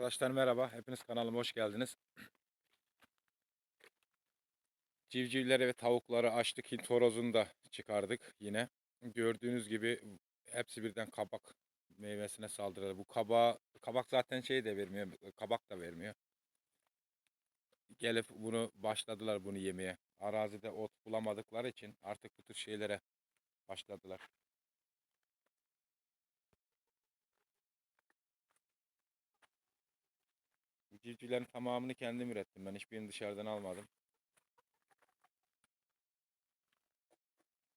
Arkadaşlar merhaba. Hepiniz kanalıma hoş geldiniz. Civcivleri ve tavukları açtık. Hint horozunu da çıkardık yine. Gördüğünüz gibi hepsi birden kabak meyvesine saldırıyor. Bu kabağı, kabak zaten şey de vermiyor. Kabak da vermiyor. Gelip bunu başladılar bunu yemeye. Arazide ot bulamadıkları için artık bu tür şeylere başladılar. Civcivlerin tamamını kendim ürettim. Ben hiçbirini dışarıdan almadım.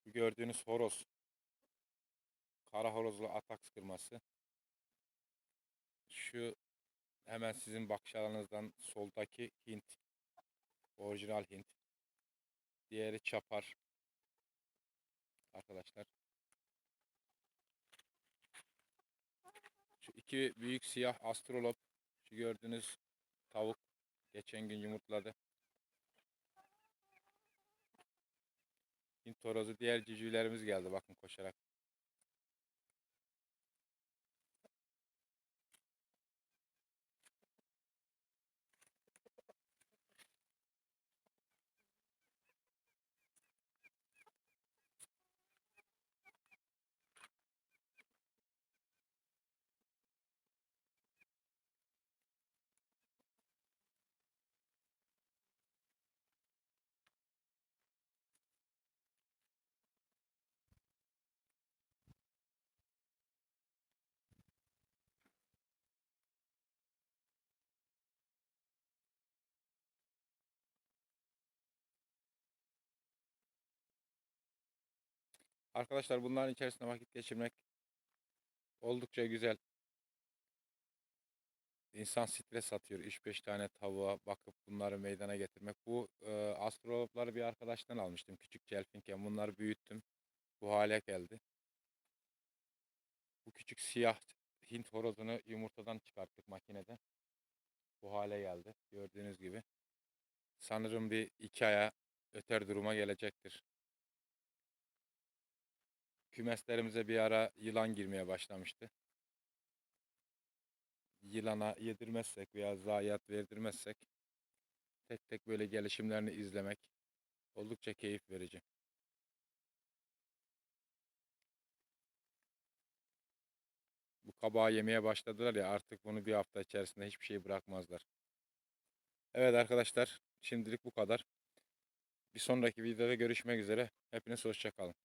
Bu gördüğünüz horoz. Kara horozlu ataks kırması. Şu hemen sizin bakış alanınızdan soldaki Hint. Orijinal Hint. Diğeri çapar. Arkadaşlar. Şu iki büyük siyah astrolop. Şu gördüğünüz tavuk geçen gün yumurtladı. Hint torozu diğer civcivlerimiz geldi bakın koşarak. Arkadaşlar bunların içerisinde vakit geçirmek oldukça güzel. İnsan stres atıyor. 3-5 tane tavuğa bakıp bunları meydana getirmek. Bu e, astrolopları bir arkadaştan almıştım. Küçük celfinken bunları büyüttüm. Bu hale geldi. Bu küçük siyah Hint horozunu yumurtadan çıkarttık makinede. Bu hale geldi. Gördüğünüz gibi. Sanırım bir iki aya öter duruma gelecektir. Kümeslerimize bir ara yılan girmeye başlamıştı. Yılana yedirmezsek veya zayiat verdirmezsek tek tek böyle gelişimlerini izlemek oldukça keyif verici. Bu kabağı yemeye başladılar ya artık bunu bir hafta içerisinde hiçbir şey bırakmazlar. Evet arkadaşlar şimdilik bu kadar. Bir sonraki videoda görüşmek üzere. Hepiniz hoşçakalın.